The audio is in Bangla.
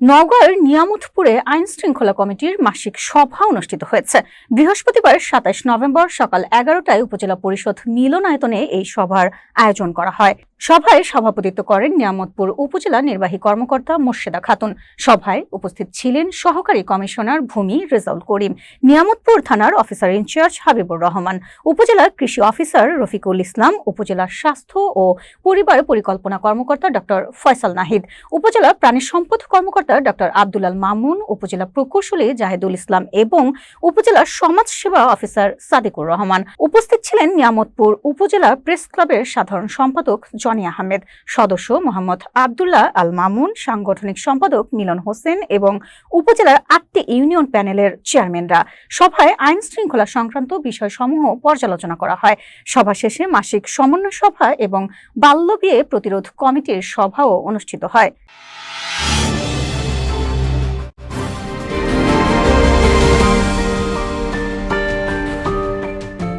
নওগাঁর নিয়ামতপুরে আইন শৃঙ্খলা কমিটির মাসিক সভা অনুষ্ঠিত হয়েছে। বৃহস্পতিবার সাতাশ নভেম্বর সকাল এগারোটায় উপজেলা পরিষদ মিলনায়তনে এই সভার আয়োজন করা হয়। সভায় সভাপতিত্ব করেন নিয়ামতপুর উপজেলা নির্বাহী কর্মকর্তা মোর্শেদা খাতুন। সভায় উপস্থিত ছিলেন সহকারী কমিশনার ভূমি রেজাউল করিম, নিয়ামতপুর থানার অফিসার ইনচার্জ হাবিবুর রহমান উপজেলার কৃষি অফিসার রফিকুল ইসলাম উপজেলার স্বাস্থ্য ও পরিবার পরিকল্পনা কর্মকর্তা ডক্টর ফয়সাল নাহিদ, উপজেলা প্রাণী সম্পদ কর্মকর্তা ডক্টর আব্দুলাল মামুন, উপজেলা প্রকৌশলী জাহেদুল ইসলাম এবং উপজেলা সমাজ সেবা অফিসার সাদিকুর রহমান। উপস্থিত ছিলেন নিয়ামতপুর উপজেলা প্রেস ক্লাবের সাধারণ সম্পাদক জনি আহমেদ। সদস্য মোহাম্মদ আবদুল্লাহ আল মামুন, সাংগঠনিক সম্পাদক মিলন হোসেন এবং উপজেলার আটটি ইউনিয়ন প্যানেলের চেয়ারম্যানরা। সভায় আইন শৃঙ্খলা সংক্রান্ত বিষয়সমূহ পর্যালোচনা করা হয়। সভা শেষে মাসিক সমন্বয় সভা এবং বাল্য বিয়ে প্রতিরোধ কমিটির সভাও অনুষ্ঠিত হয়।